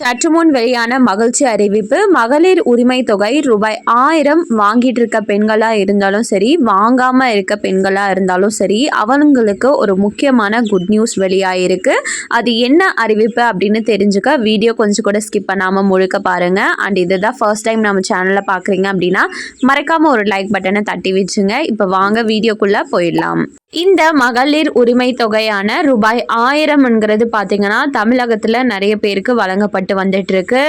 சற்று முன் வெளியான மகிழ்ச்சி அறிவிப்பு மகளிர் உரிமை தொகை ரூபாய் ஆயிரம் வாங்கிட்டு இருக்க பெண்களா இருந்தாலும் சரி வாங்காம இருக்க பெண்களா இருந்தாலும் சரி அவங்களுக்கு ஒரு முக்கியமான குட் நியூஸ் வெளியாயிருக்கு. அது என்ன அறிவிப்பு அப்படின்னு தெரிஞ்சுக்க வீடியோ கொஞ்சம் கூட ஸ்கிப் பண்ணாம முழுக்க பாருங்க. அண்ட் இதுதான் ஃபர்ஸ்ட் டைம் நம்ம சேனலில் பார்க்குறீங்க அப்படின்னா மறக்காம ஒரு லைக் பட்டனை தட்டி வச்சுங்க. இப்போ வாங்க வீடியோக்குள்ள போயிடலாம். இந்த மகளிர் உரிமை தொகையான ரூபாய் ஆயிரம்ங்கிறது பார்த்தீங்கன்னா தமிழகத்தில் நிறைய பேருக்கு வழங்கப்பட்டு வந்துட்டு இருக்கு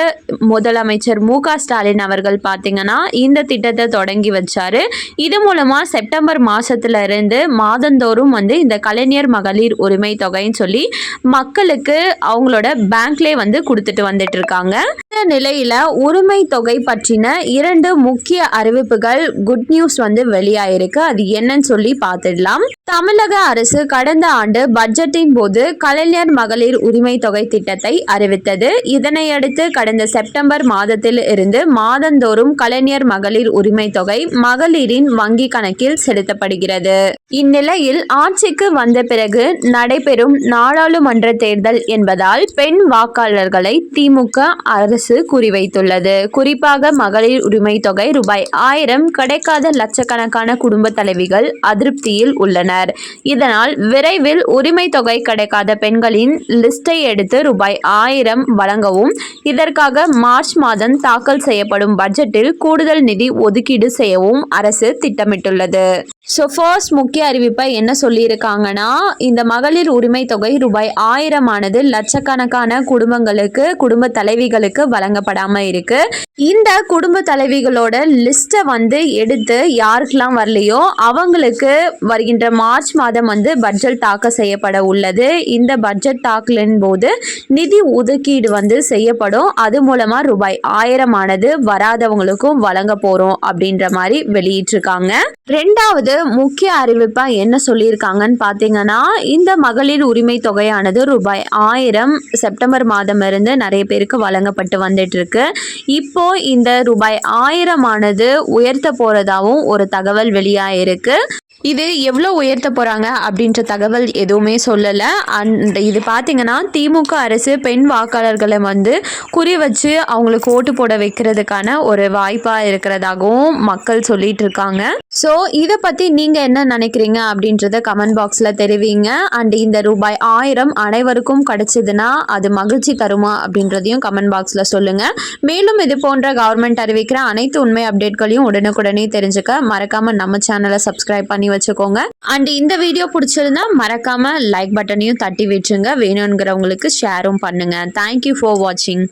முதலமைச்சர் மு க ஸ்டாலின் அவர்கள் பார்த்தீங்கன்னா இந்த திட்டத்தை தொடங்கி வச்சாரு. இது மூலமா செப்டம்பர் மாசத்துல இருந்து மாதந்தோறும் வந்து இந்த கலைஞர் மகளிர் உரிமை தொகைன்னு சொல்லி மக்களுக்கு அவங்களோட பேங்க்லேயே வந்து கொடுத்துட்டு வந்துட்டு இருக்காங்க இந்த நிலையில உரிமை தொகை பற்றின இரண்டு முக்கிய அறிவிப்புகள் குட் நியூஸ் வந்து வெளியாயிருக்கு. அது என்னன்னு சொல்லி பார்த்துடலாம் தமிழக அரசு கடந்த ஆண்டு பட்ஜெட்டின் போது கலைஞர் மகளிர் உரிமை தொகை திட்டத்தை அறிவித்தது. இதனையடுத்து கடந்த செப்டம்பர் மாதத்தில் இருந்து மாதந்தோறும் கலைஞர் மகளிர் உரிமை தொகை மகளிரின் வங்கி கணக்கில் செலுத்தப்படுகிறது. இந்நிலையில் ஆட்சிக்கு வந்த பிறகு நடைபெறும் நாடாளுமன்ற தேர்தல் என்பதால் பெண் வாக்காளர்களை திமுக அரசு குறிவைத்துள்ளது. குறிப்பாக மகளிர் உரிமை தொகை ரூபாய் ஆயிரம் கிடைக்காத லட்சக்கணக்கான குடும்ப தலைவிகள் அதிருப்தியில் உள்ளனர். இதனால் விரைவில் உரிமை தொகை கிடைக்காத பெண்களின் லிஸ்டை எடுத்து ரூபாய் ஆயிரம் வழங்கவும் இதற்காக மார்ச் மாதம் தாக்கல் செய்யப்படும் பட்ஜெட்டில் கூடுதல் நிதி ஒதுக்கீடு செய்யவும் அரசு திட்டமிட்டுள்ளது. ஸோ ஃபர்ஸ்ட் முக்கிய அறிவிப்பை என்ன சொல்லியிருக்காங்கன்னா இந்த மகளிர் உரிமை தொகை ரூபாய் ஆயிரமானது லட்சக்கணக்கான குடும்பங்களுக்கு குடும்ப தலைவிகளுக்கு வழங்கப்படாமல் இருக்கு. இந்த குடும்ப தலைவிகளோட லிஸ்ட்டை வந்து எடுத்து யாருக்கெல்லாம் வரலையோ அவங்களுக்கு வருகின்ற மார்ச் மாதம் வந்து பட்ஜெட் தாக்கல் செய்யப்பட உள்ளது. இந்த பட்ஜெட் தாக்கலின் போது நிதி ஒதுக்கீடு வந்து செய்யப்படும். அது மூலமாக ரூபாய் ஆயிரமானது வராதவங்களுக்கும் வழங்க போகிறோம் அப்படின்ற மாதிரி வெளியிட்டிருக்காங்க. ரெண்டாவது முக்கிய அறிவிப்பாக என்ன சொல்லியிருக்காங்கன்னு பார்த்தீங்கன்னா இந்த மகளிர் உரிமை தொகையானது ரூபாய் ஆயிரம் செப்டம்பர் மாதம் இருந்து நிறைய பேருக்கு வழங்கப்பட்டு வந்துட்டு இருக்கு. இப்போ இந்த ரூபாய் ஆயிரமானது உயர்த்த போறதாவும் ஒரு தகவல் வெளியாயிருக்கு இது எவ்வளோ உயர்த்த போகிறாங்க அப்படின்ற தகவல் எதுவுமே சொல்லலை. அண்ட் இது பார்த்தீங்கன்னா திமுக அரசு பெண் வாக்காளர்களை வந்து குறி வச்சு அவங்களுக்கு ஓட்டு போட வைக்கிறதுக்கான ஒரு வாய்ப்பாக இருக்கிறதாகவும் மக்கள் சொல்லிட்டு இருக்காங்க. ஸோ இதை பற்றி நீங்கள் என்ன நினைக்கிறீங்க அப்படின்றத கமெண்ட் பாக்ஸில் தெரிவிங்க. அண்ட் இந்த ரூபாய் ஆயிரம் அனைவருக்கும் கிடைச்சதுன்னா அது மகிழ்ச்சி தருமா அப்படின்றதையும் கமெண்ட் பாக்ஸில் சொல்லுங்கள் மேலும் இது போன்ற கவர்மெண்ட் அறிவிக்கிற அனைத்து உண்மை அப்டேட்களையும் உடனுக்குடனே தெரிஞ்சுக்க மறக்காமல் நம்ம சேனலை சப்ஸ்கிரைப் பண்ணி வச்சுக்கோங்க. அண்ட் இந்த வீடியோ பிடிச்சிருந்தா மறக்காமல் லைக் பட்டனையும் தட்டி விட்டுருங்க. வேணுங்கிறவங்களுக்கு ஷேரும் பண்ணுங்கள் தேங்க்யூ ஃபார் வாட்சிங்